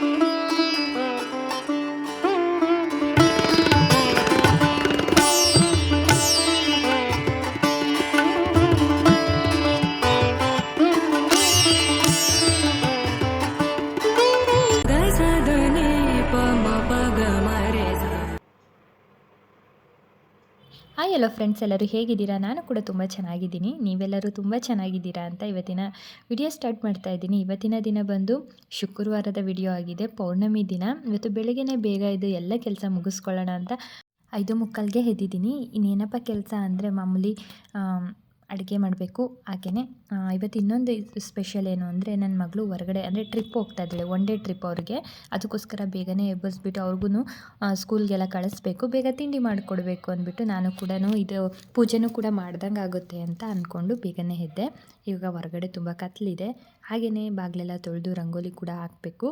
thank you yellow friends ಎಲ್ಲರೂ ಹೇಗಿದ್ದೀರಾ? ನಾನು ಕೂಡ ತುಂಬ ಚೆನ್ನಾಗಿದ್ದೀನಿ. ನೀವೆಲ್ಲರೂ ತುಂಬ ಚೆನ್ನಾಗಿದ್ದೀರಾ ಅಂತ ಇವತ್ತಿನ ವಿಡಿಯೋ ಸ್ಟಾರ್ಟ್ ಮಾಡ್ತಾ ಇದ್ದೀನಿ. ಇವತ್ತಿನ ದಿನ ಬಂದು ಶುಕ್ರವಾರದ ವಿಡಿಯೋ ಆಗಿದೆ. ಪೌರ್ಣಮಿ ದಿನ. ಇವತ್ತು ಬೆಳಗ್ಗೆನೇ ಬೇಗ ಇದು ಎಲ್ಲ ಕೆಲಸ ಮುಗಿಸ್ಕೊಳ್ಳೋಣ ಅಂತ ಐದು ಮುಕ್ಕಾಲ್ಗೆ ಎದ್ದಿದ್ದೀನಿ. ಇನ್ನೇನಪ್ಪ ಕೆಲಸ ಅಂದರೆ ಮಾಮೂಲಿ ಅಡುಗೆ ಮಾಡಬೇಕು. ಹಾಗೆಯೇ ಇವತ್ತು ಇನ್ನೊಂದು ಸ್ಪೆಷಲ್ ಏನು ಅಂದರೆ ನನ್ನ ಮಗಳು ಹೊರಗಡೆ ಅಂದರೆ ಟ್ರಿಪ್ ಹೋಗ್ತಾ ಇದ್ದಾಳೆ ಒನ್ ಡೇ ಟ್ರಿಪ್ ಅವ್ರಿಗೆ. ಅದಕ್ಕೋಸ್ಕರ ಬೇಗನೆ ಎಬ್ಬರಿಸ್ಬಿಟ್ಟು ಅವ್ರಿಗೂ ಸ್ಕೂಲ್ಗೆಲ್ಲ ಕಳಿಸ್ಬೇಕು. ಬೇಗ ತಿಂಡಿ ಮಾಡಿಕೊಡ್ಬೇಕು ಅಂದ್ಬಿಟ್ಟು ನಾನು ಕೂಡ ಇದು ಪೂಜೆನೂ ಕೂಡ ಮಾಡ್ದಂಗೆ ಆಗುತ್ತೆ ಅಂತ ಅಂದ್ಕೊಂಡು ಬೇಗನೆ ಎದ್ದೆ. ಇವಾಗ ಹೊರಗಡೆ ತುಂಬ ಕತ್ಲಿದೆ. ಹಾಗೆಯೇ ಬಾಗಿಲೆಲ್ಲ ತೊಳೆದು ರಂಗೋಲಿ ಕೂಡ ಹಾಕಬೇಕು.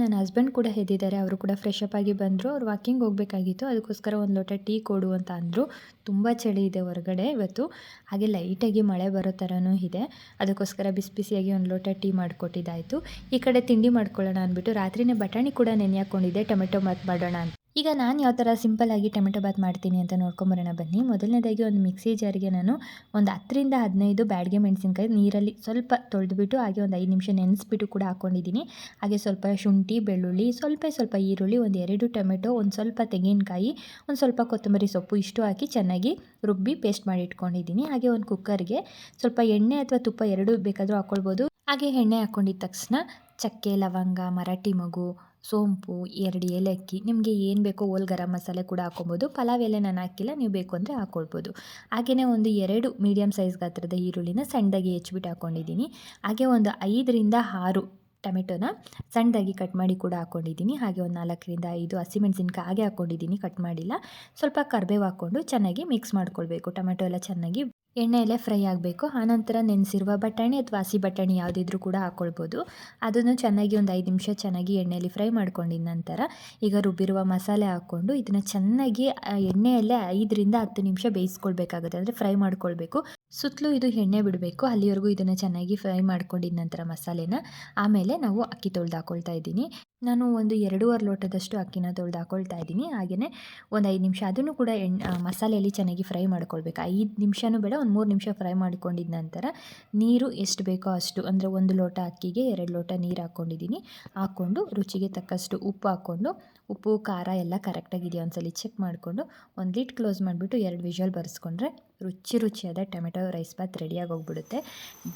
ನನ್ನ ಹಸ್ಬೆಂಡ್ ಕೂಡ ಎದ್ದಿದ್ದಾರೆ ಅವರು ಕೂಡ ಫ್ರೆಶ್ ಅಪ್ ಆಗಿ ಬಂದರು. ಅವ್ರು ವಾಕಿಂಗ್ ಹೋಗಬೇಕಾಗಿತ್ತು. ಅದಕ್ಕೋಸ್ಕರ ಒಂದು ಲೋಟ ಟೀ ಕೊಡು ಅಂತ ಅಂದರು. ತುಂಬ ಚಳಿ ಇದೆ ಹೊರಗಡೆ ಇವತ್ತು. ಹಾಗೆ ಲೈಟಾಗಿ ಮಳೆ ಬರೋ ಥರನೂ ಇದೆ. ಅದಕ್ಕೋಸ್ಕರ ಬಿಸಿ ಬಿಸಿಯಾಗಿ ಒಂದು ಲೋಟ ಟೀ ಮಾಡಿಕೊಟ್ಟಿದ್ದಾಯಿತು. ಈ ಕಡೆ ತಿಂಡಿ ಮಾಡ್ಕೊಳ್ಳೋಣ ಅಂದ್ಬಿಟ್ಟು ರಾತ್ರಿನೇ ಬಟಾಣಿ ಕೂಡ ನೆನೆ ಹಾಕ್ಕೊಂಡಿದ್ದೆ ಟೊಮೆಟೊ ಬಾತ್ ಮಾಡೋಣ ಅಂತ. ಈಗ ನಾನು ಯಾವ ಥರ ಸಿಂಪಲ್ಲಾಗಿ ಟೊಮೆಟೊ ಬಾತ್ ಮಾಡ್ತೀನಿ ಅಂತ ನೋಡ್ಕೊಂಬರೋಣ ಬನ್ನಿ. ಮೊದಲನೇದಾಗಿ ಒಂದು ಮಿಕ್ಸಿ ಜಾರಿಗೆ ನಾನು ಒಂದು ಹತ್ತರಿಂದ ಹದಿನೈದು ಬ್ಯಾಡ್ಗೆ ಮೆಣಸಿನ್ಕಾಯಿ ನೀರಲ್ಲಿ ಸ್ವಲ್ಪ ತೊಳೆದುಬಿಟ್ಟು ಹಾಗೆ ಒಂದು ಐದು ನಿಮಿಷ ನೆನೆಸ್ಬಿಟ್ಟು ಕೂಡ ಹಾಕ್ಕೊಂಡಿದ್ದೀನಿ ಹಾಗೆ ಸ್ವಲ್ಪ ಶುಂಠಿ, ಬೆಳ್ಳುಳ್ಳಿ, ಸ್ವಲ್ಪ ಸ್ವಲ್ಪ ಈರುಳ್ಳಿ, ಒಂದು ಎರಡು ಟೊಮೆಟೊ, ಒಂದು ಸ್ವಲ್ಪ ತೆಂಗಿನಕಾಯಿ, ಒಂದು ಸ್ವಲ್ಪ ಕೊತ್ತಂಬರಿ ಸೊಪ್ಪು ಇಷ್ಟು ಹಾಕಿ ಚೆನ್ನಾಗಿ ರುಬ್ಬಿ ಪೇಸ್ಟ್ ಮಾಡಿ ಇಟ್ಕೊಂಡಿದ್ದೀನಿ. ಹಾಗೆ ಒಂದು ಕುಕ್ಕರ್ಗೆ ಸ್ವಲ್ಪ ಎಣ್ಣೆ ಅಥವಾ ತುಪ್ಪ ಎರಡು ಬೇಕಾದರೂ ಹಾಕ್ಕೊಳ್ಬೋದು ಹಾಗೆ ಎಣ್ಣೆ ಹಾಕ್ಕೊಂಡಿದ್ದ ತಕ್ಷಣ ಚಕ್ಕೆ, ಲವಂಗ, ಮರಾಠಿ ಮಗು, ಸೋಂಪು, ಎರಡು ಏಲಕ್ಕಿ, ನಿಮಗೆ ಏನು ಬೇಕೋ ಓಲ್ ಗರಂ ಮಸಾಲೆ ಕೂಡ ಹಾಕೊಬೋದು ಪಲಾವ್ ಎಲೆ ನಾನು ಹಾಕಿಲ್ಲ, ನೀವು ಬೇಕು ಅಂದರೆ ಹಾಕ್ಕೊಳ್ಬೋದು ಹಾಗೆಯೇ ಒಂದು ಎರಡು ಮೀಡಿಯಮ್ ಸೈಜ್ ಗಾತ್ರದ ಈರುಳ್ಳಿನ ಸಣ್ಣದಾಗಿ ಹೆಚ್ಚಿಬಿಟ್ಟು ಹಾಕ್ಕೊಂಡಿದ್ದೀನಿ ಹಾಗೆ ಒಂದು ಐದರಿಂದ ಆರು ಟೊಮೆಟೊನ ಸಣ್ಣದಾಗಿ ಕಟ್ ಮಾಡಿ ಕೂಡ ಹಾಕ್ಕೊಂಡಿದ್ದೀನಿ ಹಾಗೆ ಒಂದು ನಾಲ್ಕರಿಂದ ಐದು ಹಸಿಮೆಣಸಿನ್ಕಾಯಿ ಹಾಗೆ ಹಾಕ್ಕೊಂಡಿದ್ದೀನಿ ಕಟ್ ಮಾಡಿಲ್ಲ. ಸ್ವಲ್ಪ ಕರ್ಬೇವು ಹಾಕ್ಕೊಂಡು ಚೆನ್ನಾಗಿ ಮಿಕ್ಸ್ ಮಾಡ್ಕೊಳ್ಬೇಕು. ಟೊಮೆಟೊ ಎಲ್ಲ ಚೆನ್ನಾಗಿ ಎಣ್ಣೆಯಲ್ಲೇ ಫ್ರೈ ಆಗಬೇಕು. ಆನಂತರ ನೆನೆಸಿರುವ ಬಟಾಣಿ ಅಥವಾ ಹಸಿ ಬಟಾಣಿ ಯಾವುದಿದ್ರೂ ಕೂಡ ಹಾಕ್ಕೊಳ್ಬೋದು ಅದನ್ನು ಚೆನ್ನಾಗಿ ಒಂದು ಐದು ನಿಮಿಷ ಚೆನ್ನಾಗಿ ಎಣ್ಣೆಯಲ್ಲಿ ಫ್ರೈ ಮಾಡ್ಕೊಂಡಿದ ನಂತರ ಈಗ ರುಬ್ಬಿರುವ ಮಸಾಲೆ ಹಾಕ್ಕೊಂಡು ಇದನ್ನು ಚೆನ್ನಾಗಿ ಎಣ್ಣೆಯಲ್ಲೇ ಐದರಿಂದ ಹತ್ತು ನಿಮಿಷ ಬೇಯಿಸ್ಕೊಳ್ಬೇಕಾಗುತ್ತೆ. ಅಂದರೆ ಫ್ರೈ ಮಾಡ್ಕೊಳ್ಬೇಕು. ಸುತ್ತಲೂ ಇದು ಎಣ್ಣೆ ಬಿಡಬೇಕು. ಅಲ್ಲಿವರೆಗೂ ಇದನ್ನು ಚೆನ್ನಾಗಿ ಫ್ರೈ ಮಾಡ್ಕೊಂಡಿದ ನಂತರ ಮಸಾಲೆನ ಆಮೇಲೆ ನಾವು ಅಕ್ಕಿ ತೊಳೆದು ಹಾಕ್ಕೊಳ್ತಾ ಇದ್ದೀನಿ. ನಾನು ಒಂದು ಎರಡೂವರೆ ಲೋಟದಷ್ಟು ಅಕ್ಕಿನ ತೊಳೆದು ಹಾಕ್ಕೊಳ್ತಾ ಇದ್ದೀನಿ. ಹಾಗೆಯೇ ಒಂದು ಐದು ನಿಮಿಷ ಅದನ್ನು ಕೂಡ ಎಣ್ಣೆ ಮಸಾಲೆಯಲ್ಲಿ ಚೆನ್ನಾಗಿ ಫ್ರೈ ಮಾಡ್ಕೊಳ್ಬೇಕು. ಐದು ನಿಮಿಷನೂ ಬೇಡ ಒಂದು ಮೂರು ನಿಮಿಷ ಫ್ರೈ ಮಾಡಿಕೊಂಡಿದ್ದ ನಂತರ ನೀರು ಎಷ್ಟು ಬೇಕೋ ಅಷ್ಟು, ಅಂದರೆ ಒಂದು ಲೋಟ ಅಕ್ಕಿಗೆ ಎರಡು ಲೋಟ ನೀರು ಹಾಕ್ಕೊಂಡಿದ್ದೀನಿ ಹಾಕ್ಕೊಂಡು ರುಚಿಗೆ ತಕ್ಕಷ್ಟು ಉಪ್ಪು ಹಾಕ್ಕೊಂಡು ಉಪ್ಪು, ಖಾರ ಎಲ್ಲ ಕರೆಕ್ಟಾಗಿದೆಯಾ ಒಂದ್ಸಲಿ ಚೆಕ್ ಮಾಡಿಕೊಂಡು ಒಂದು ಲಿಟ್ ಕ್ಲೋಸ್ ಮಾಡಿಬಿಟ್ಟು ಎರಡು ವಿಷಲ್ ಬರೆಸ್ಕೊಂಡ್ರೆ ರುಚಿ ರುಚಿಯಾದ ಟೊಮೆಟೊ ರೈಸ್ ಬಾತ್ ರೆಡಿಯಾಗಿ ಹೋಗ್ಬಿಡುತ್ತೆ.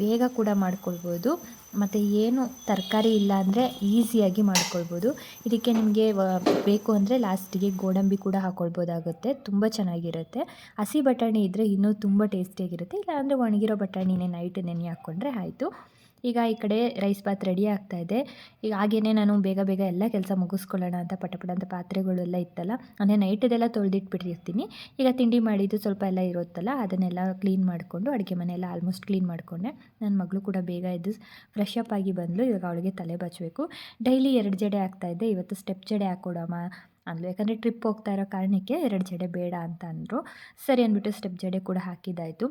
ಬೇಗ ಕೂಡ ಮಾಡ್ಕೊಳ್ಬೋದು. ಮತ್ತು ಏನು ತರಕಾರಿ ಇಲ್ಲ ಅಂದರೆ ಈಸಿಯಾಗಿ ಮಾಡ್ಕೊಳ್ಬೋದು. ಇದಕ್ಕೆ ನಿಮಗೆ ಬೇಕು ಅಂದರೆ ಲಾಸ್ಟಿಗೆ ಗೋಡಂಬಿ ಕೂಡ ಹಾಕ್ಕೊಳ್ಬೋದಾಗುತ್ತೆ ತುಂಬ ಚೆನ್ನಾಗಿರುತ್ತೆ. ಹಸಿ ಬಟಾಣಿ ಇದ್ದರೆ ಇನ್ನೂ ತುಂಬ ಟೇಸ್ಟಿಯಾಗಿರುತ್ತೆ ಇಲ್ಲಾಂದರೆ ಒಣಗಿರೋ ಬಟಾಣಿನೇ ನೈಟ್ ನೆನೆ ಹಾಕ್ಕೊಂಡ್ರೆ ಆಯಿತು. ಈಗ ಈ ಕಡೆ ರೈಸ್ ಬಾತ್ ರೆಡಿ ಆಗ್ತಾ ಇದೆ. ಈಗ ಹಾಗೇನೆ ನಾನು ಬೇಗ ಬೇಗ ಎಲ್ಲ ಕೆಲಸ ಮುಗಿಸ್ಕೊಳ್ಳೋಣ ಅಂತ ಪಟ ಪಟ ಅಂತ ಪಾತ್ರೆಗಳೆಲ್ಲ ಇತ್ತಲ್ಲ, ಅಂದರೆ ನೈಟದೆಲ್ಲ ತೊಳೆದಿಟ್ಬಿಟ್ಟಿರ್ತೀನಿ. ಈಗ ತಿಂಡಿ ಮಾಡಿದ್ದು ಸ್ವಲ್ಪ ಎಲ್ಲ ಇರುತ್ತಲ್ಲ, ಅದನ್ನೆಲ್ಲ ಕ್ಲೀನ್ ಮಾಡಿಕೊಂಡು ಅಡುಗೆ ಮನೆಯೆಲ್ಲ ಆಲ್ಮೋಸ್ಟ್ ಕ್ಲೀನ್ ಮಾಡಿಕೊಂಡೆ. ನನ್ನ ಮಗಳು ಕೂಡ ಬೇಗ ಎದ್ದು ಫ್ರೆಶ್ ಅಪ್ ಆಗಿ ಬಂದಳು ಇವಾಗ ಅವಳಿಗೆ ತಲೆ ಬಚ್ಚಬೇಕು ಡೈಲಿ ಎರಡು ಜಡೆ ಆಗ್ತಾಯಿದ್ದೆ ಇವತ್ತು ಸ್ಟೆಪ್ ಜಡೆ ಹಾಕ್ಕೊಡಮ್ಮ ಅಂದ್ಲು. ಯಾಕಂದರೆ ಟ್ರಿಪ್ ಹೋಗ್ತಾ ಇರೋ ಕಾರಣಕ್ಕೆ ಎರಡು ಜಡೆ ಬೇಡ ಅಂತ ಅಂದರು. ಸರಿ ಅಂದ್ಬಿಟ್ಟು ಸ್ಟೆಪ್ ಜಡೆ ಕೂಡ ಹಾಕಿದ್ದಾಯಿತು.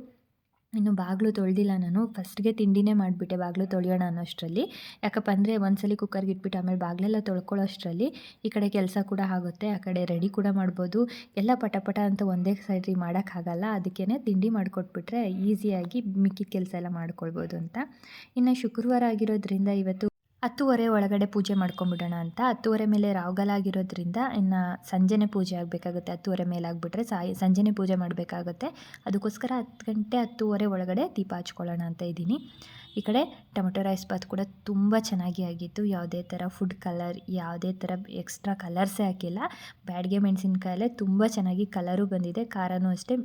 ಇನ್ನು ಬಾಗಿಲು ತೊಳೆದಿಲ್ಲ ನಾನು. ಫಸ್ಟ್ಗೆ ತಿಂಡಿನೇ ಮಾಡಿಬಿಟ್ಟೆ ಬಾಗಿಲು ತೊಳೆಯೋಣ ಅನ್ನೋಷ್ಟರಲ್ಲಿ. ಯಾಕಪ್ಪ ಅಂದರೆ ಒಂದ್ಸಲಿ ಕುಕ್ಕರ್ಗೆ ಇಟ್ಬಿಟ್ಟು ಆಮೇಲೆ ಬಾಗಿಲೆಲ್ಲ ತೊಳ್ಕೊಳ್ಳೋ ಅಷ್ಟರಲ್ಲಿ ಈ ಕಡೆ ಕೆಲಸ ಕೂಡ ಆಗುತ್ತೆ, ಆ ಕಡೆ ರೆಡಿ ಕೂಡ ಮಾಡ್ಬೋದು. ಎಲ್ಲ ಪಟ ಪಟ ಅಂತ ಒಂದೇ ಸೈಡ್ರಿ ಮಾಡೋಕ್ಕಾಗಲ್ಲ. ಅದಕ್ಕೇ ತಿಂಡಿ ಮಾಡಿಕೊಟ್ಬಿಟ್ರೆ ಈಸಿಯಾಗಿ ಮಿಕ್ಕಿದ ಕೆಲಸ ಎಲ್ಲ ಮಾಡ್ಕೊಳ್ಬೋದು ಅಂತ. ಇನ್ನು ಶುಕ್ರವಾರ ಆಗಿರೋದ್ರಿಂದ ಇವತ್ತು ಹತ್ತುವರೆ ಒಳಗಡೆ ಪೂಜೆ ಮಾಡ್ಕೊಂಬಿಡೋಣ ಅಂತ. ಹತ್ತುವರೆ ಮೇಲೆ ರಾವುಗಲಾಗಿರೋದ್ರಿಂದ ಇನ್ನು ಸಂಜೆನೇ ಪೂಜೆ ಆಗಬೇಕಾಗುತ್ತೆ. ಹತ್ತುವರೆ ಮೇಲೆ ಆಗಿಬಿಟ್ರೆ ಸಾಯಿ, ಸಂಜೆನೇ ಪೂಜೆ ಮಾಡಬೇಕಾಗುತ್ತೆ. ಅದಕ್ಕೋಸ್ಕರ ಹತ್ತು ಗಂಟೆ ಹತ್ತುವರೆ ಒಳಗಡೆ ದೀಪ ಹಚ್ಕೊಳ್ಳೋಣ ಅಂತ ಇದ್ದೀನಿ. ಈ ಕಡೆ ಟೊಮೆಟೊ ರೈಸ್ ಬಾತ್ ಕೂಡ ತುಂಬ ಚೆನ್ನಾಗಿ ಆಗಿತ್ತು. ಯಾವುದೇ ಥರ ಫುಡ್ ಕಲರ್ ಯಾವುದೇ ಥರ ಎಕ್ಸ್ಟ್ರಾ ಕಲರ್ಸೇ ಹಾಕಿಲ್ಲ. ಬ್ಯಾಡ್ಗೆ ಮೆಣಸಿನ್ಕಾಯಲ್ಲೇ ತುಂಬ ಚೆನ್ನಾಗಿ ಕಲರು ಬಂದಿದೆ. ಖಾರನೂ ಅಷ್ಟೇ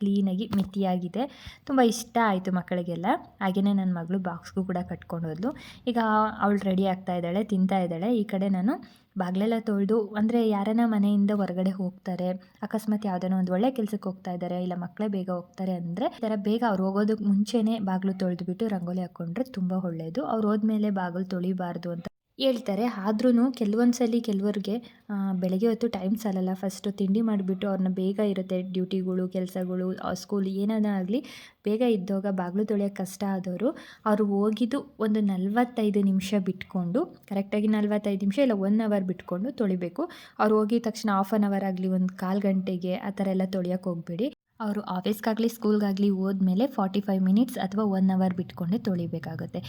ಕ್ಲೀನಾಗಿ ಮಿತಿಯಾಗಿದೆ. ತುಂಬ ಇಷ್ಟ ಆಯಿತು ಮಕ್ಕಳಿಗೆಲ್ಲ. ಹಾಗೆಯೇ ನನ್ನ ಮಗಳು ಬಾಕ್ಸ್ಗೂ ಕೂಡ ಕಟ್ಕೊಂಡು ಈಗ ಅವಳು ರೆಡಿ ಆಗ್ತಾ ಇದ್ದಾಳೆ, ತಿಂತಾ ಇದ್ದಾಳೆ. ಈ ಕಡೆ ನಾನು ಬಾಗಿಲೆಲ್ಲ ತೊಳೆದು, ಅಂದರೆ ಯಾರನ್ನ ಮನೆಯಿಂದ ಹೊರಗಡೆ ಹೋಗ್ತಾರೆ, ಅಕಸ್ಮಾತ್ ಯಾವುದೋ ಒಂದು ಒಳ್ಳೆ ಕೆಲಸಕ್ಕೆ ಹೋಗ್ತಾ ಇದ್ದಾರೆ, ಇಲ್ಲ ಮಕ್ಕಳೇ ಬೇಗ ಹೋಗ್ತಾರೆ ಅಂದರೆ, ಈ ಬೇಗ ಅವ್ರು ಹೋಗೋದಕ್ಕೆ ಮುಂಚೆನೇ ಬಾಗಿಲು ತೊಳೆದ್ಬಿಟ್ಟು ರಂಗೋಲಿ ಹಾಕ್ಕೊಂಡ್ರೆ ತುಂಬ ಒಳ್ಳೆಯದು ಅವ್ರು ಹೋದ್ಮೇಲೆ ಬಾಗಿಲು ತೊಳಿಬಾರ್ದು ಅಂತ ಹೇಳ್ತಾರೆ. ಆದ್ರೂ ಕೆಲವೊಂದು ಸಲ ಕೆಲವ್ರಿಗೆ ಬೆಳಗ್ಗೆ ಹೊತ್ತು ಟೈಮ್ ಸಾಲಲ್ಲ. ಫಸ್ಟು ತಿಂಡಿ ಮಾಡಿಬಿಟ್ಟು ಅವ್ರನ್ನ ಬೇಗ ಇರುತ್ತೆ. ಡ್ಯೂಟಿಗಳು ಕೆಲಸಗಳು ಸ್ಕೂಲ್ ಏನಾನ ಆಗಲಿ ಬೇಗ ಇದ್ದಾಗ ಬಾಗಿಲು ತೊಳೆಯೋಕ್ಕೆ ಕಷ್ಟ ಆದವರು ಅವರು ಹೋಗಿದ್ದು ಒಂದು ನಲ್ವತ್ತೈದು ನಿಮಿಷ ಬಿಟ್ಕೊಂಡು ಕರೆಕ್ಟಾಗಿ ನಲ್ವತ್ತೈದು ನಿಮಿಷ ಇಲ್ಲ ಒನ್ ಅವರ್ ಬಿಟ್ಕೊಂಡು ತೊಳಿಬೇಕು. ಅವ್ರು ಹೋಗಿದ ತಕ್ಷಣ ಹಾಫ್ ಆನ್ ಅವರ್ ಆಗಲಿ, ಒಂದು ಕಾಲು ಗಂಟೆಗೆ ಆ ಥರ ಎಲ್ಲ ತೊಳೆಯೋಕೆ ಹೋಗಬೇಡಿ. ಅವರು ಆಫೀಸ್ಗಾಗಲಿ, ಸ್ಕೂಲ್ಗಾಗಲಿ ಹೋದ್ಮೇಲೆ ಫಾರ್ಟಿ ಫೈವ್ ಮಿನಿಟ್ಸ್ ಅಥವಾ ಒನ್ ಅವರ್ ಬಿಟ್ಕೊಂಡೆ ತೊಳಿಬೇಕಾಗುತ್ತೆ.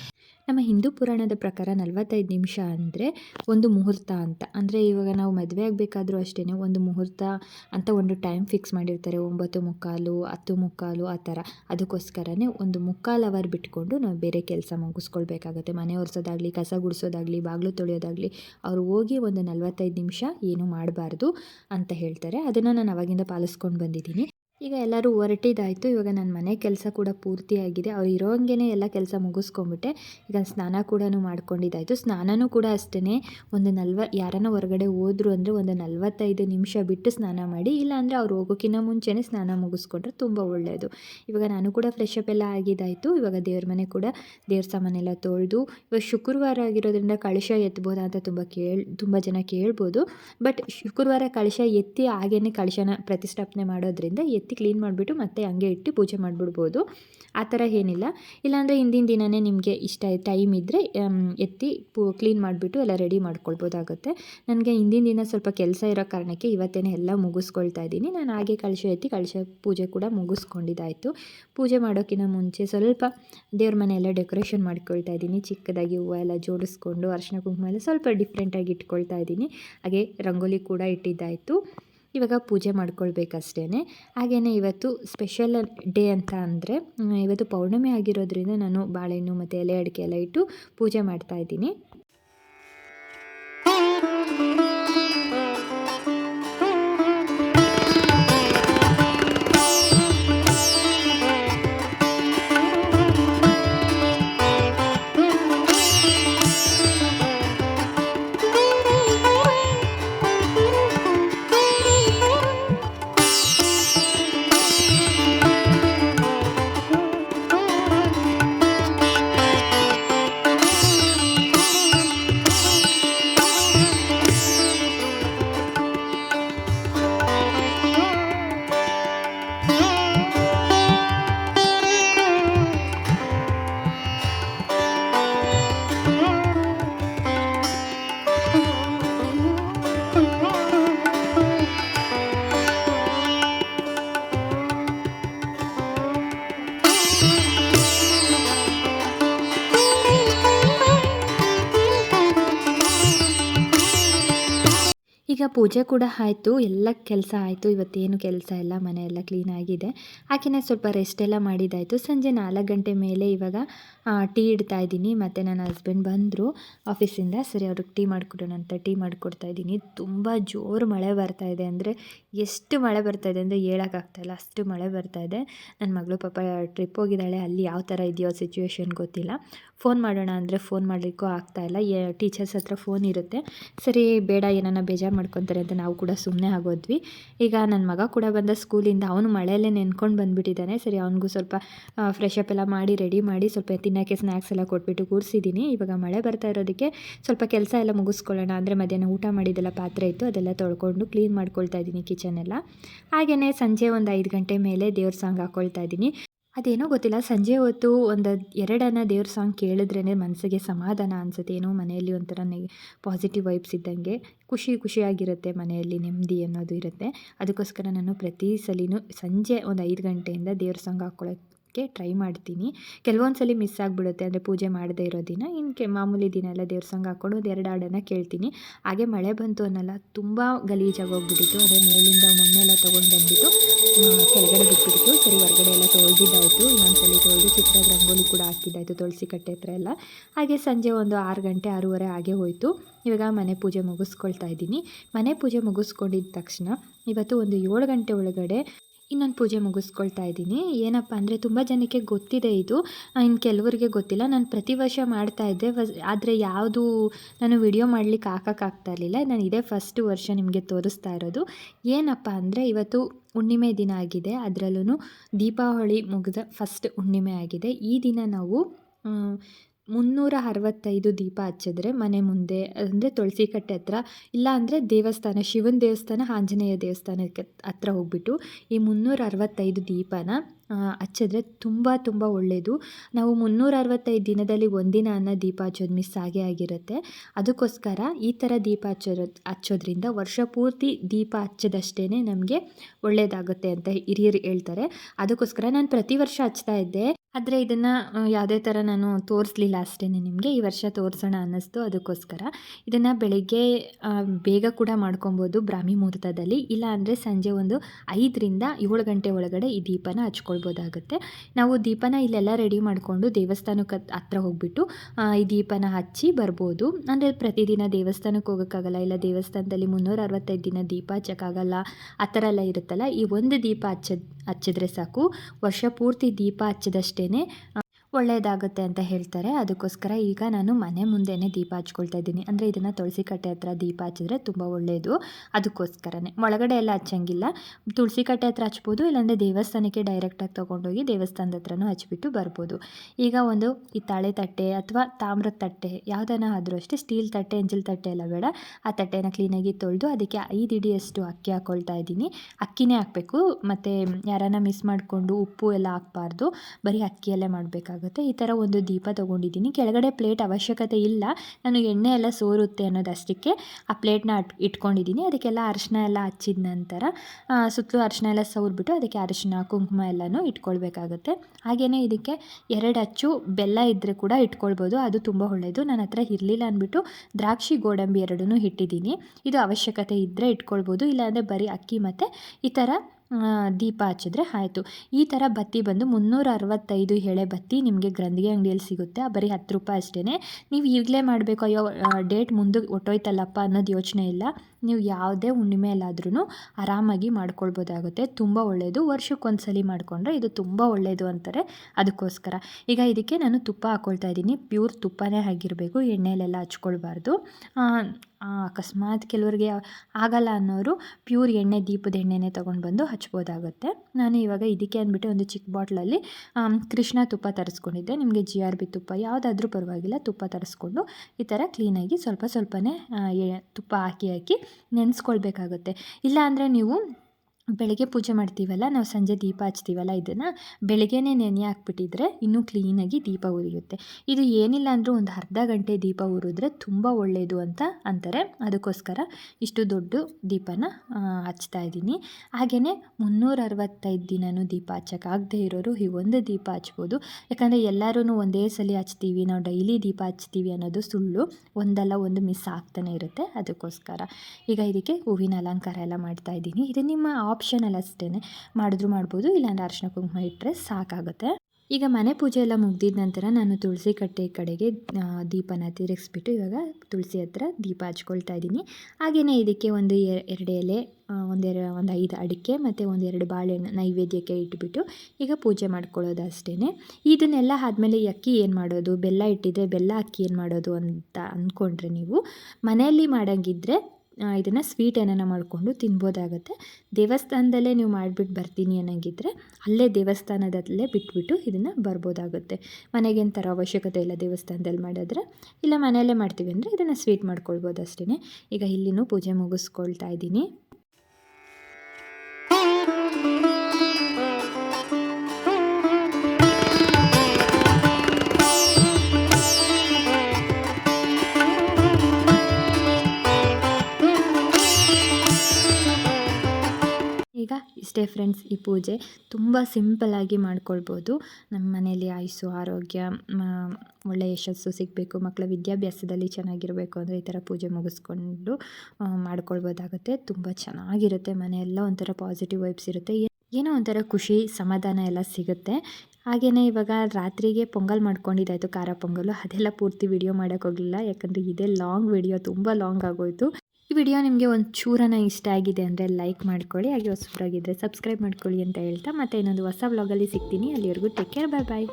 ನಮ್ಮ ಹಿಂದೂ ಪುರಾಣದ ಪ್ರಕಾರ ನಲವತ್ತೈದು ನಿಮಿಷ ಅಂದರೆ ಒಂದು ಮುಹೂರ್ತ ಅಂತ. ಅಂದರೆ ಇವಾಗ ನಾವು ಮದುವೆ ಆಗಬೇಕಾದ್ರೂ ಅಷ್ಟೇ ಒಂದು ಮುಹೂರ್ತ ಅಂತ ಒಂದು ಟೈಮ್ ಫಿಕ್ಸ್ ಮಾಡಿರ್ತಾರೆ. ಒಂಬತ್ತು ಮುಕ್ಕಾಲು, ಹತ್ತು ಮುಕ್ಕಾಲು ಆ ಥರ. ಅದಕ್ಕೋಸ್ಕರನೇ ಒಂದು ಮುಕ್ಕಾಲು ಅವರ್ ಬಿಟ್ಕೊಂಡು ನಾವು ಬೇರೆ ಕೆಲಸ ಮುಗಿಸ್ಕೊಳ್ಬೇಕಾಗುತ್ತೆ. ಮನೆ ಒರೆಸೋದಾಗಲಿ, ಕಸ ಗುಡಿಸೋದಾಗಲಿ, ಬಾಗಿಲು ತೊಳೆಯೋದಾಗಲಿ ಅವರು ಹೋಗಿ ಒಂದು ನಲವತ್ತೈದು ನಿಮಿಷ ಏನು ಮಾಡಬಾರ್ದು ಅಂತ ಹೇಳ್ತಾರೆ. ಅದನ್ನು ನಾನು ಅವಾಗಿಂದ ಪಾಲಿಸ್ಕೊಂಡು ಬಂದಿದ್ದೀನಿ. ಈಗ ಎಲ್ಲರೂ ಹೊರಟಿದ್ದಾಯಿತು. ಇವಾಗ ನನ್ನ ಮನೆ ಕೆಲಸ ಕೂಡ ಪೂರ್ತಿಯಾಗಿದೆ. ಅವ್ರು ಇರೋಂಗೆ ಎಲ್ಲ ಕೆಲಸ ಮುಗಿಸ್ಕೊಂಬಿಟ್ಟೆ ಈಗ ಸ್ನಾನ ಕೂಡ ಮಾಡ್ಕೊಂಡಿದ್ದಾಯಿತು. ಸ್ನಾನನೂ ಕೂಡ ಅಷ್ಟೇ ಒಂದು ನಲ್ವ, ಯಾರನ್ನ ಹೊರಗಡೆ ಹೋದ್ರು ಅಂದರೆ ಒಂದು ನಲ್ವತ್ತೈದು ನಿಮಿಷ ಬಿಟ್ಟು ಸ್ನಾನ ಮಾಡಿ ಇಲ್ಲಾಂದರೆ ಅವ್ರು ಹೋಗೋಕ್ಕಿಂತ ಮುಂಚೆನೇ ಸ್ನಾನ ಮುಗಿಸ್ಕೊಂಡ್ರೆ ತುಂಬ ಒಳ್ಳೆಯದು ಇವಾಗ ನಾನು ಕೂಡ ಫ್ರೆಶ್ ಅಪ್ ಎಲ್ಲ ಆಗಿದ್ದಾಯಿತು. ಇವಾಗ ದೇವ್ರ ಮನೆ ಕೂಡ ದೇವ್ರ ಸಾಮಾನೆಲ್ಲ ತೊಳೆದು, ಇವಾಗ ಶುಕ್ರವಾರ ಆಗಿರೋದ್ರಿಂದ ಕಳಶ ಎತ್ಬೋದಾ ಅಂತ ತುಂಬ ಕೇಳಿ, ತುಂಬ ಜನ ಕೇಳ್ಬೋದು. ಬಟ್ ಶುಕ್ರವಾರ ಕಳಶ ಎತ್ತಿ ಹಾಗೇ ಕಳಶನ ಪ್ರತಿಷ್ಠಾಪನೆ ಮಾಡೋದ್ರಿಂದ ಎತ್ತಿ ಎತ್ತಿ ಕ್ಲೀನ್ ಮಾಡಿಬಿಟ್ಟು ಮತ್ತೆ ಹಂಗೆ ಇಟ್ಟು ಪೂಜೆ ಮಾಡಿಬಿಡ್ಬೋದು. ಆ ಥರ ಏನಿಲ್ಲ. ಇಲ್ಲಾಂದರೆ ಹಿಂದಿನ ದಿನವೇ ನಿಮಗೆ ಇಷ್ಟ ಟೈಮ್ ಇದ್ದರೆ ಎತ್ತಿ ಪೂ ಕ್ಲೀನ್ ಮಾಡಿಬಿಟ್ಟು ಎಲ್ಲ ರೆಡಿ ಮಾಡ್ಕೊಳ್ಬೋದಾಗುತ್ತೆ. ನನಗೆ ಹಿಂದಿನ ದಿನ ಸ್ವಲ್ಪ ಕೆಲಸ ಇರೋ ಕಾರಣಕ್ಕೆ ಇವತ್ತೇ ಎಲ್ಲ ಮುಗಿಸ್ಕೊಳ್ತಾ ಇದ್ದೀನಿ. ನಾನು ಹಾಗೆ ಕಳಶ ಎತ್ತಿ ಕಳಶ ಪೂಜೆ ಕೂಡ ಮುಗಿಸ್ಕೊಂಡಿದ್ದಾಯಿತು. ಪೂಜೆ ಮಾಡೋಕ್ಕಿಂತ ಮುಂಚೆ ಸ್ವಲ್ಪ ದೇವ್ರ ಮನೆ ಎಲ್ಲ ಡೆಕೋರೇಷನ್ ಮಾಡ್ಕೊಳ್ತಾ ಇದ್ದೀನಿ. ಚಿಕ್ಕದಾಗಿ ಹೂವು ಎಲ್ಲ ಜೋಡಿಸ್ಕೊಂಡು ಅರ್ಶಿನ ಕುಂಕುಮ ಎಲ್ಲ ಸ್ವಲ್ಪ ಡಿಫ್ರೆಂಟಾಗಿ ಇಟ್ಕೊಳ್ತಾ ಇದ್ದೀನಿ. ಹಾಗೆ ರಂಗೋಲಿ ಕೂಡ ಇಟ್ಟಿದ್ದಾಯಿತು. ಇವಾಗ ಪೂಜೆ ಮಾಡ್ಕೊಳ್ಬೇಕಷ್ಟೇ ಹಾಗೆಯೇ ಇವತ್ತು ಸ್ಪೆಷಲ್ ಡೇ ಅಂತ ಅಂದರೆ ಇವತ್ತು ಪೌರ್ಣಮಿ ಆಗಿರೋದ್ರಿಂದ ನಾನು ಬಾಳೆಹಣ್ಣು ಮತ್ತು ಎಲೆ ಅಡಿಕೆ ಎಲ್ಲ ಇಟ್ಟು ಪೂಜೆ ಮಾಡ್ತಾಯಿದ್ದೀನಿ ಈಗ ಪೂಜೆ ಕೂಡ ಆಯಿತು, ಎಲ್ಲ ಕೆಲಸ ಆಯಿತು. ಇವತ್ತೇನು ಕೆಲಸ ಇಲ್ಲ ಮನೆಯೆಲ್ಲ ಕ್ಲೀನಾಗಿದೆ ಆಕೆನೇ ಸ್ವಲ್ಪ ರೆಸ್ಟ್ ಎಲ್ಲ ಮಾಡಿದ್ದಾಯಿತು. ಸಂಜೆ ನಾಲ್ಕು ಗಂಟೆ ಮೇಲೆ ಇವಾಗ ಟೀ ಇಡ್ತಾ ಇದ್ದೀನಿ. ಮತ್ತು ನನ್ನ ಹಸ್ಬೆಂಡ್ ಬಂದರು ಆಫೀಸಿಂದ ಸರಿ, ಅವ್ರಿಗೆ ಟೀ ಮಾಡಿಕೊಡೋಣ ಅಂತ ಟೀ ಮಾಡಿಕೊಡ್ತಾ ಇದ್ದೀನಿ. ತುಂಬ ಜೋರು ಮಳೆ ಬರ್ತಾ ಇದೆ ಅಂದರೆ ಎಷ್ಟು ಮಳೆ ಬರ್ತಾ ಇದೆ ಅಂದರೆ ಹೇಳೋಕ್ಕಾಗ್ತಾಯಿಲ್ಲ ಅಷ್ಟು ಮಳೆ ಬರ್ತಾ ಇದೆ. ನನ್ನ ಮಗಳು ಪಾಪ ಟ್ರಿಪ್ ಹೋಗಿದ್ದಾಳೆ. ಅಲ್ಲಿ ಯಾವ ಥರ ಇದೆಯೋ ಸಿಚುವೇಶನ್ ಗೊತ್ತಿಲ್ಲ. ಫೋನ್ ಮಾಡೋಣ ಅಂದರೆ ಫೋನ್ ಮಾಡಲಿಕ್ಕೂ ಆಗ್ತಾಯಿಲ್ಲ ಟೀಚರ್ಸ್ ಹತ್ರ ಫೋನ್ ಇರುತ್ತೆ. ಸರಿ, ಬೇಡ ಏನನ್ನ ಬೇಜಾರು ಮಾಡ್ಕೊತಾರೆ ಅಂತ ನಾವು ಕೂಡ ಸುಮ್ಮನೆ ಆಗೋದ್ವಿ. ಈಗ ನನ್ನ ಮಗ ಕೂಡ ಬಂದ ಸ್ಕೂಲಿಂದ ಅವನು ಮಳೆಯಲ್ಲೇ ನೆನ್ಕೊಂಡು ಬಂದುಬಿಟ್ಟಿದ್ದಾನೆ. ಸರಿ, ಅವನಿಗೂ ಸ್ವಲ್ಪ ಫ್ರೆಶ್ ಅಪ್ ಎಲ್ಲ ಮಾಡಿ ರೆಡಿ ಮಾಡಿ ಸ್ವಲ್ಪ ತಿನ್ನೋಕ್ಕೆ ಸ್ನ್ಯಾಕ್ಸ್ ಎಲ್ಲ ಕೊಟ್ಬಿಟ್ಟು ಕೂರಿಸಿದ್ದೀನಿ. ಇವಾಗ ಮಳೆ ಬರ್ತಾ ಇರೋದಕ್ಕೆ ಸ್ವಲ್ಪ ಕೆಲಸ ಎಲ್ಲ ಮುಗಿಸ್ಕೊಳ್ಳೋಣ. ಅಂದರೆ ಮಧ್ಯಾಹ್ನ ಊಟ ಮಾಡಿದ್ದೆಲ್ಲ ಪಾತ್ರೆ ಇತ್ತು, ಅದೆಲ್ಲ ತೊಳ್ಕೊಂಡು ಕ್ಲೀನ್ ಮಾಡ್ಕೊಳ್ತಾ ಇದ್ದೀನಿ ಕಿಚನ್ ಎಲ್ಲ. ಹಾಗೆಯೇ ಸಂಜೆ ಒಂದು ಐದು ಗಂಟೆ ಮೇಲೆ ದೇವ್ರ ಸಾಂಗ್ ಹಾಕ್ಕೊಳ್ತಾ ಇದ್ದೀನಿ. ಅದೇನೋ ಗೊತ್ತಿಲ್ಲ, ಸಂಜೆ ಹೊತ್ತು ಒಂದು ಎರಡನ್ನ ದೇವ್ರ ಸಾಂಗ್ ಕೇಳಿದ್ರೇ ಮನಸ್ಸಿಗೆ ಸಮಾಧಾನ ಅನಿಸುತ್ತೆ. ಏನೋ ಮನೆಯಲ್ಲಿ ಒಂಥರ ನೆ ಪಾಸಿಟಿವ್ ವೈಬ್ಸ್ ಇದ್ದಂಗೆ ಖುಷಿ ಖುಷಿಯಾಗಿರುತ್ತೆ ಮನೆಯಲ್ಲಿ, ನೆಮ್ಮದಿ ಅನ್ನೋದು ಇರುತ್ತೆ. ಅದಕ್ಕೋಸ್ಕರ ನಾನು ಪ್ರತಿ ಸಲಿನೂ ಸಂಜೆ ಒಂದು ಐದು ಗಂಟೆಯಿಂದ ದೇವ್ರ ಸಾಂಗ್ ಹಾಕ್ಕೊಳ್ಳೋಕೆ ಟ್ರೈ ಮಾಡ್ತೀನಿ. ಕೆಲವೊಂದು ಸಲ ಮಿಸ್ ಆಗಿಬಿಡುತ್ತೆ ಅಂದರೆ ಪೂಜೆ ಮಾಡದೇ ಇರೋ ದಿನ. ಇನ್ನು ಕೆ, ಮಾಮೂಲಿ ದಿನ ಎಲ್ಲ ದೇವ್ರ ಸಂಘ ಹಾಕ್ಕೊಂಡು ಒಂದು ಎರಡು ಹಾಡನ್ನು ಕೇಳ್ತೀನಿ. ಹಾಗೆ ಮಳೆ ಬಂತು ಅನ್ನಲ್ಲ, ತುಂಬ ಗಲೀಜಾಗಿ ಹೋಗ್ಬಿಟ್ಟಿತ್ತು. ಅದೇ ಮೇಲಿಂದ ಮಣ್ಣೆಲ್ಲ ತೊಗೊಂಡು ಬಂದ್ಬಿಟ್ಟು ಕೆಳಗಡೆ ಬಿಟ್ಬಿಡ್ತು ಸರಿ, ಹೊರಗಡೆ ಎಲ್ಲ ತೊಳೆದಿದ್ದಾಯಿತು. ಇನ್ನೊಂದ್ಸಲಿ ತೊಳೆದು ಚಿಕ್ಕದಾಗಿ ರಂಗೋಲಿ ಕೂಡ ಹಾಕಿದ್ದಾಯಿತು, ತುಳಸಿ ಕಟ್ಟೆ ಹತ್ರ ಎಲ್ಲ. ಹಾಗೆ ಸಂಜೆ ಒಂದು ಆರು ಗಂಟೆ, ಆರೂವರೆ ಹಾಗೆ ಹೋಯಿತು. ಇವಾಗ ಮನೆ ಪೂಜೆ ಮುಗಿಸ್ಕೊಳ್ತಾ ಇದ್ದೀನಿ. ಮನೆ ಪೂಜೆ ಮುಗಿಸ್ಕೊಂಡಿದ್ದ ತಕ್ಷಣ, ಇವತ್ತು ಒಂದು ಏಳು ಗಂಟೆ ಒಳಗಡೆ ಇನ್ನೊಂದು ಪೂಜೆ ಮುಗಿಸ್ಕೊಳ್ತಾ ಇದ್ದೀನಿ. ಏನಪ್ಪ ಅಂದರೆ ತುಂಬ ಜನಕ್ಕೆ ಗೊತ್ತಿದೆ ಇದು. ಇನ್ನು ಕೆಲವರಿಗೆ ಗೊತ್ತಿಲ್ಲ. ನಾನು ಪ್ರತಿ ವರ್ಷ ಮಾಡ್ತಾ ಇದ್ದೆ. ಆದರೆ ಯಾವುದು ನಾನು ವಿಡಿಯೋ ಮಾಡಲಿಕ್ಕೆ ಹಾಕೋಕ್ಕಾಗ್ತಾ ಇರಲಿಲ್ಲ. ನಾನು ಇದೇ ಫಸ್ಟ್ ವರ್ಷ ನಿಮಗೆ ತೋರಿಸ್ತಾ ಇರೋದು. ಏನಪ್ಪ ಅಂದರೆ ಇವತ್ತು ಹುಣ್ಣಿಮೆ ದಿನ ಆಗಿದೆ. ಅದರಲ್ಲೂ ದೀಪಾವಳಿ ಮುಗಿದ ಫಸ್ಟ್ ಹುಣ್ಣಿಮೆ ಆಗಿದೆ. ಈ ದಿನ ನಾವು ಮುನ್ನೂರ ಅರವತ್ತೈದು ದೀಪ ಹಚ್ಚಿದ್ರೆ ಮನೆ ಮುಂದೆ, ಅಂದರೆ ತುಳಸಿ ಕಟ್ಟೆ ಹತ್ರ ಇಲ್ಲ ಅಂದರೆ ದೇವಸ್ಥಾನ, ಶಿವನ ದೇವಸ್ಥಾನ, ಆಂಜನೇಯ ದೇವಸ್ಥಾನಕ್ಕೆ ಹತ್ರ ಹೋಗ್ಬಿಟ್ಟು ಈ ಮುನ್ನೂರ ಅರವತ್ತೈದು ದೀಪನ ಹಚ್ಚಿದ್ರೆ ತುಂಬ ತುಂಬ ಒಳ್ಳೆಯದು ನಾವು ಮುನ್ನೂರ ಅರವತ್ತೈದು ದಿನದಲ್ಲಿ ಒಂದಿನ ಅನ್ನ ದೀಪ ಹಚ್ಚೋದು ಮಿಸ್ ಆಗೇ ಆಗಿರುತ್ತೆ. ಅದಕ್ಕೋಸ್ಕರ ಈ ಥರ ದೀಪ ಹಚ್ಚೋದು, ಹಚ್ಚೋದ್ರಿಂದ ವರ್ಷ ಪೂರ್ತಿ ದೀಪ ಹಚ್ಚದಷ್ಟೇ ನಮಗೆ ಒಳ್ಳೆಯದಾಗುತ್ತೆ ಅಂತ ಹಿರಿಯರು ಹೇಳ್ತಾರೆ. ಅದಕ್ಕೋಸ್ಕರ ನಾನು ಪ್ರತಿ ವರ್ಷ ಹಚ್ತಾ ಇದ್ದೆ. ಆದರೆ ಇದನ್ನು ಯಾವುದೇ ಥರ ನಾನು ತೋರಿಸ್ಲಿಲ್ಲ ಅಷ್ಟೇ ನಿಮಗೆ. ಈ ವರ್ಷ ತೋರಿಸೋಣ ಅನ್ನಿಸ್ತು ಅದಕ್ಕೋಸ್ಕರ. ಇದನ್ನು ಬೆಳಿಗ್ಗೆ ಬೇಗ ಕೂಡ ಮಾಡ್ಕೊಬೋದು ಬ್ರಾಹ್ಮಿ ಮುಹೂರ್ತದಲ್ಲಿ. ಇಲ್ಲ ಅಂದರೆ ಸಂಜೆ ಒಂದು ಐದರಿಂದ ಏಳು ಗಂಟೆ ಒಳಗಡೆ ಈ ದೀಪನ ಹಚ್ಕೊಳ್ಬೋದಾಗುತ್ತೆ. ನಾವು ದೀಪನ ಇಲ್ಲೆಲ್ಲ ರೆಡಿ ಮಾಡಿಕೊಂಡು ದೇವಸ್ಥಾನಕ್ಕೆ ಹತ್ರ ಹೋಗ್ಬಿಟ್ಟು ಈ ದೀಪನ ಹಚ್ಚಿ ಬರ್ಬೋದು. ಅಂದರೆ ಪ್ರತಿದಿನ ದೇವಸ್ಥಾನಕ್ಕೆ ಹೋಗೋಕ್ಕಾಗಲ್ಲ. ಇಲ್ಲ ದೇವಸ್ಥಾನದಲ್ಲಿ ಮುನ್ನೂರ ಅರವತ್ತೈದು ದಿನ ದೀಪ ಹಚ್ಚೋಕ್ಕಾಗಲ್ಲ. ಆ ಥರ ಎಲ್ಲ ಇರುತ್ತಲ್ಲ. ಈ ಒಂದು ದೀಪ ಹಚ್ಚ ಹಚ್ಚಿದ್ರೆ ಸಾಕು. ವರ್ಷ ಪೂರ್ತಿ ದೀಪ ಹಚ್ಚಿದಷ್ಟೇ ಅಷ್ಟೇ ಒಳ್ಳೆಯದಾಗುತ್ತೆ ಅಂತ ಹೇಳ್ತಾರೆ. ಅದಕ್ಕೋಸ್ಕರ ಈಗ ನಾನು ಮನೆ ಮುಂದೆನೇ ದೀಪ ಹಚ್ಕೊಳ್ತಾ ಇದ್ದೀನಿ. ಅಂದರೆ ಇದನ್ನು ತುಳಸಿ ಕಟ್ಟೆ ಹತ್ರ ದೀಪ ಹಚ್ಚಿದ್ರೆ ತುಂಬ ಒಳ್ಳೆಯದು ಅದಕ್ಕೋಸ್ಕರನೇ. ಒಳಗಡೆ ಎಲ್ಲ ಹಚ್ಚಂಗಿಲ್ಲ. ತುಳಸಿ ಕಟ್ಟೆ ಹತ್ರ ಹಚ್ಬೋದು, ಇಲ್ಲಾಂದರೆ ದೇವಸ್ಥಾನಕ್ಕೆ ಡೈರೆಕ್ಟಾಗಿ ತೊಗೊಂಡೋಗಿ ದೇವಸ್ಥಾನದ ಹತ್ರನೂ ಹಚ್ಬಿಟ್ಟು ಬರ್ಬೋದು. ಈಗ ಒಂದು ಈ ತಾಳೆ ತಟ್ಟೆ ಅಥವಾ ತಾಮ್ರದ ತಟ್ಟೆ ಯಾವುದನ್ನ ಆದರೂ ಅಷ್ಟೇ, ಸ್ಟೀಲ್ ತಟ್ಟೆ ಎಂಜಿಲ್ ತಟ್ಟೆ ಎಲ್ಲ ಬೇಡ. ಆ ತಟ್ಟೆನ ಕ್ಲೀನಾಗಿ ತೊಳೆದು ಅದಕ್ಕೆ ಐದು ಇಡಿಯಷ್ಟು ಅಕ್ಕಿ ಹಾಕ್ಕೊಳ್ತಾ ಇದ್ದೀನಿ. ಅಕ್ಕಿನೇ ಹಾಕಬೇಕು. ಮತ್ತು ಯಾರನ್ನ ಮಿಸ್ ಮಾಡಿಕೊಂಡು ಉಪ್ಪು ಎಲ್ಲ ಹಾಕ್ಬಾರ್ದು. ಬರೀ ಅಕ್ಕಿಯಲ್ಲೇ ಮಾಡಬೇಕಾಗುತ್ತೆ. ಆಗುತ್ತೆ. ಈ ಥರ ಒಂದು ದೀಪ ತೊಗೊಂಡಿದ್ದೀನಿ. ಕೆಳಗಡೆ ಪ್ಲೇಟ್ ಅವಶ್ಯಕತೆ ಇಲ್ಲ. ನಾನು ಎಣ್ಣೆ ಎಲ್ಲ ಸೋರುತ್ತೆ ಅನ್ನೋದಷ್ಟಕ್ಕೆ ಆ ಪ್ಲೇಟ್ನ ಇಟ್ಕೊಂಡಿದ್ದೀನಿ. ಅದಕ್ಕೆಲ್ಲ ಅರಿಶಿನ ಎಲ್ಲ ಹಚ್ಚಿದ ನಂತರ ಸುತ್ತಲೂ ಅರಿಶಿನ ಎಲ್ಲ ಸೌರ್ಬಿಟ್ಟು ಅದಕ್ಕೆ ಅರಿಶಿನ ಕುಂಕುಮ ಎಲ್ಲನೂ ಇಟ್ಕೊಳ್ಬೇಕಾಗುತ್ತೆ. ಹಾಗೆಯೇ ಇದಕ್ಕೆ ಎರಡು ಅಚ್ಚು ಬೆಲ್ಲ ಇದ್ದರೆ ಕೂಡ ಇಟ್ಕೊಳ್ಬೋದು. ಅದು ತುಂಬ ಒಳ್ಳೆಯದು ನನ್ನ ಹತ್ರ ಇರಲಿಲ್ಲ ಅಂದ್ಬಿಟ್ಟು ದ್ರಾಕ್ಷಿ ಗೋಡಂಬಿ ಎರಡನ್ನೂ ಇಟ್ಟಿದ್ದೀನಿ. ಇದು ಅವಶ್ಯಕತೆ ಇದ್ದರೆ ಇಟ್ಕೊಳ್ಬೋದು. ಇಲ್ಲಾಂದರೆ ಬರೀ ಅಕ್ಕಿ ಮತ್ತು ಈ ಥರ ದೀಪ ಹಚ್ಚಿದ್ರೆ ಆಯಿತು. ಈ ಥರ ಬತ್ತಿ ಬಂದು ಮುನ್ನೂರ ಅರವತ್ತೈದು ಎಳೆ ಬತ್ತಿ ನಿಮಗೆ ಗ್ರಂಥಿಗೆ ಅಂಗಡಿಯಲ್ಲಿ ಸಿಗುತ್ತೆ. ಬರೀ ಹತ್ತು ರೂಪಾಯಿ ಅಷ್ಟೇ ನೀವು ಈಗಲೇ ಮಾಡಬೇಕು, ಅಯ್ಯೋ ಡೇಟ್ ಮುಂದೆ ಒಟ್ಟೋಯ್ತಲ್ಲಪ್ಪ ಅನ್ನೋದು ಯೋಚನೆ ಇಲ್ಲ. ನೀವು ಯಾವುದೇ ಹುಣ್ಣಿಮೆಯಲ್ಲಾದ್ರೂ ಆರಾಮಾಗಿ ಮಾಡ್ಕೊಳ್ಬೋದಾಗುತ್ತೆ. ತುಂಬ ಒಳ್ಳೆಯದು ವರ್ಷಕ್ಕೊಂದು ಸಲ ಮಾಡಿಕೊಂಡ್ರೆ ಇದು ತುಂಬ ಒಳ್ಳೆಯದು ಅಂತಾರೆ. ಅದಕ್ಕೋಸ್ಕರ. ಈಗ ಇದಕ್ಕೆ ನಾನು ತುಪ್ಪ ಹಾಕ್ಕೊಳ್ತಾ ಇದ್ದೀನಿ. ಪ್ಯೂರ್ ತುಪ್ಪನೇ ಆಗಿರಬೇಕು. ಎಣ್ಣೆಯಲ್ಲೆಲ್ಲ ಹಚ್ಕೊಳ್ಬಾರ್ದು. ಅಕಸ್ಮಾತ್ ಕೆಲವರಿಗೆ ಆಗಲ್ಲ ಅನ್ನೋರು ಪ್ಯೂರ್ ಎಣ್ಣೆ, ದೀಪದ ಎಣ್ಣೆನೇ ತೊಗೊಂಡು ಬಂದು ಹಚ್ಬೋದಾಗುತ್ತೆ. ನಾನು ಇವಾಗ ಇದಕ್ಕೆ ಅಂದ್ಬಿಟ್ಟು ಒಂದು ಚಿಕ್ಕ ಬಾಟ್ಲಲ್ಲಿ ಕೃಷ್ಣ ತುಪ್ಪ ತರಿಸ್ಕೊಂಡಿದ್ದೆ. ನಿಮಗೆ ಜಿ ಆರ್ ಬಿ ತುಪ್ಪ ಯಾವುದಾದ್ರೂ ಪರವಾಗಿಲ್ಲ. ತುಪ್ಪ ತರಿಸ್ಕೊಂಡು ಈ ಥರ ಕ್ಲೀನಾಗಿ ಸ್ವಲ್ಪ ಸ್ವಲ್ಪನೇ ತುಪ್ಪ ಹಾಕಿ ಹಾಕಿ ನೆನೆಸ್ಕೊಳ್ಬೇಕಾಗುತ್ತೆ. ಇಲ್ಲ ಅಂದರೆ ನೀವು ಬೆಳಗ್ಗೆ ಪೂಜೆ ಮಾಡ್ತೀವಲ್ಲ, ನಾವು ಸಂಜೆ ದೀಪ ಹಚ್ತೀವಲ್ಲ ಇದನ್ನು, ಬೆಳಗ್ಗೆನೇ ನೆನೆ ಹಾಕ್ಬಿಟ್ಟಿದ್ರೆ ಇನ್ನೂ ಕ್ಲೀನಾಗಿ ದೀಪ ಉರಿಯುತ್ತೆ. ಇದು ಏನಿಲ್ಲ ಅಂದರೂ ಒಂದು ಅರ್ಧ ಗಂಟೆ ದೀಪ ಉರಿದ್ರೆ ತುಂಬ ಒಳ್ಳೆಯದು ಅಂತ ಅಂತಾರೆ. ಅದಕ್ಕೋಸ್ಕರ ಇಷ್ಟು ದೊಡ್ಡ ದೀಪನ ಹಚ್ತಾ ಇದ್ದೀನಿ. ಹಾಗೆಯೇ ಮುನ್ನೂರ ಅರವತ್ತೈದು ದಿನವೂ ದೀಪ ಹಚ್ಚೋಕ್ಕಾಗದೇ ಇರೋರು ಈ ಒಂದು ದೀಪ ಹಚ್ಬೋದು. ಯಾಕಂದರೆ ಎಲ್ಲರೂ ಒಂದೇ ಸಲ ಹಚ್ತೀವಿ, ನಾವು ಡೈಲಿ ದೀಪ ಹಚ್ತೀವಿ ಅನ್ನೋದು ಸುಳ್ಳು. ಒಂದಲ್ಲ ಒಂದು ಮಿಸ್ ಆಗ್ತಾನೆ ಇರುತ್ತೆ ಅದಕ್ಕೋಸ್ಕರ. ಈಗ ಇದಕ್ಕೆ ಹೂವಿನ ಅಲಂಕಾರ ಎಲ್ಲ ಮಾಡ್ತಾ ಇದ್ದೀನಿ. ಇದು ನಿಮ್ಮ ಆಪ್ಷನಲ್ ಅಷ್ಟೇ ಮಾಡಿದ್ರು ಮಾಡ್ಬೋದು, ಇಲ್ಲಾಂದ್ರೆ ಅರ್ಶಿನ ಕುಂಕುಮ ಇಟ್ಟರೆ ಸಾಕಾಗುತ್ತೆ. ಈಗ ಮನೆ ಪೂಜೆ ಎಲ್ಲ ಮುಗ್ದಿದ ನಂತರ ನಾನು ತುಳಸಿ ಕಟ್ಟೆ ಕಡೆಗೆ ದೀಪನ ತಿರುಗಿಸ್ಬಿಟ್ಟು ಇವಾಗ ತುಳಸಿ ಹತ್ರ ದೀಪ ಹಚ್ಕೊಳ್ತಾ ಇದ್ದೀನಿ. ಹಾಗೆಯೇ ಇದಕ್ಕೆ ಒಂದು ಎರಡು ಎಲೆ ಒಂದೆರ ಒಂದು ಐದು ಅಡಿಕೆ ಮತ್ತು ಒಂದೆರಡು ಬಾಳೆಹಣ್ಣು ನೈವೇದ್ಯಕ್ಕೆ ಇಟ್ಬಿಟ್ಟು ಈಗ ಪೂಜೆ ಮಾಡ್ಕೊಳ್ಳೋದು ಅಷ್ಟೇ ಇದನ್ನೆಲ್ಲ ಆದಮೇಲೆ ಅಕ್ಕಿ ಏನು ಮಾಡೋದು? ಬೆಲ್ಲ ಇಟ್ಟಿದ್ರೆ ಬೆಲ್ಲ ಅಕ್ಕಿ ಏನು ಮಾಡೋದು ಅಂತ ಅಂದ್ಕೊಂಡ್ರೆ ನೀವು ಮನೆಯಲ್ಲಿ ಮಾಡೋಂಗಿದ್ರೆ ಇದನ್ನು ಸ್ವೀಟ್ ಏನಾನ ಮಾಡಿಕೊಂಡು ತಿನ್ಬೋದಾಗುತ್ತೆ. ದೇವಸ್ಥಾನದಲ್ಲೇ ನೀವು ಮಾಡಿಬಿಟ್ಟು ಬರ್ತೀನಿ ಅನ್ನೋಂಗಿದ್ರೆ ಅಲ್ಲೇ ದೇವಸ್ಥಾನದಲ್ಲೇ ಬಿಟ್ಬಿಟ್ಟು ಇದನ್ನು ಬರ್ಬೋದಾಗುತ್ತೆ. ಮನೆಗೇನು ಥರ ಅವಶ್ಯಕತೆ ಇಲ್ಲ ದೇವಸ್ಥಾನದಲ್ಲಿ ಮಾಡಿದ್ರೆ, ಇಲ್ಲ ಮನೆಯಲ್ಲೇ ಮಾಡ್ತೀವಿ ಅಂದರೆ ಇದನ್ನು ಸ್ವೀಟ್ ಮಾಡ್ಕೊಳ್ಬೋದು ಅಷ್ಟೇ ಈಗ ಇಲ್ಲಿನೂ ಪೂಜೆ ಮುಗಿಸ್ಕೊಳ್ತಾ ಇದ್ದೀನಿ. ಈಗ ಇಷ್ಟೇ ಫ್ರೆಂಡ್ಸ್ ಈ ಪೂಜೆ ತುಂಬ ಸಿಂಪಲ್ಲಾಗಿ ಮಾಡ್ಕೊಳ್ಬೋದು. ನಮ್ಮ ಮನೆಯಲ್ಲಿ ಆಯುಸ್ಸು, ಆರೋಗ್ಯ ಒಳ್ಳೆಯ ಒಳ್ಳೆ ಯಶಸ್ಸು ಸಿಗಬೇಕು ಮಕ್ಕಳ ವಿದ್ಯಾಭ್ಯಾಸದಲ್ಲಿ ಚೆನ್ನಾಗಿರಬೇಕು ಅಂದರೆ ಈ ಥರ ಪೂಜೆ ಮುಗಿಸ್ಕೊಂಡು ಮಾಡ್ಕೊಳ್ಬೋದಾಗುತ್ತೆ. ತುಂಬ ಚೆನ್ನಾಗಿರುತ್ತೆ, ಮನೆಯೆಲ್ಲ ಒಂಥರ ಪಾಸಿಟಿವ್ ವೈಬ್ಸ್ ಇರುತ್ತೆ. ಏನೋ ಒಂಥರ ಖುಷಿ, ಸಮಾಧಾನ ಎಲ್ಲ ಸಿಗುತ್ತೆ. ಹಾಗೆಯೇ ಇವಾಗ ರಾತ್ರಿಗೆ ಪೊಂಗಲ್ ಮಾಡ್ಕೊಂಡಿದ್ದಾಯಿತು, ಖಾರ ಪೊಂಗಲು. ಅದೆಲ್ಲ ಪೂರ್ತಿ ವಿಡಿಯೋ ಮಾಡೋಕ್ಕೋಗಲಿಲ್ಲ ಯಾಕಂದರೆ ಇದೇ ಲಾಂಗ್ ವಿಡಿಯೋ ತುಂಬ ಲಾಂಗ್ ಆಗೋಯಿತು. ಈ ವಿಡಿಯೋ ನಿಮಗೆ ಒಂದು ಚೂರನ ಇಷ್ಟ ಆಗಿದೆ ಅಂದರೆ ಲೈಕ್ ಮಾಡ್ಕೊಳ್ಳಿ, ಹಾಗೆ ಹೊಸಬ್ರಾಗಿದ್ದರೆ ಸಬ್ಸ್ಕ್ರೈಬ್ ಮಾಡ್ಕೊಳ್ಳಿ ಅಂತ ಹೇಳ್ತಾ ಮತ್ತೆ ಇನ್ನೊಂದು ಹೊಸ ವ್ಲಾಗಲ್ಲಿ ಸಿಗ್ತೀನಿ. ಅಲ್ಲಿವರೆಗೂ ಟೇಕ್ ಕೇರ್ ಬಾಯ್ ಬಾಯ್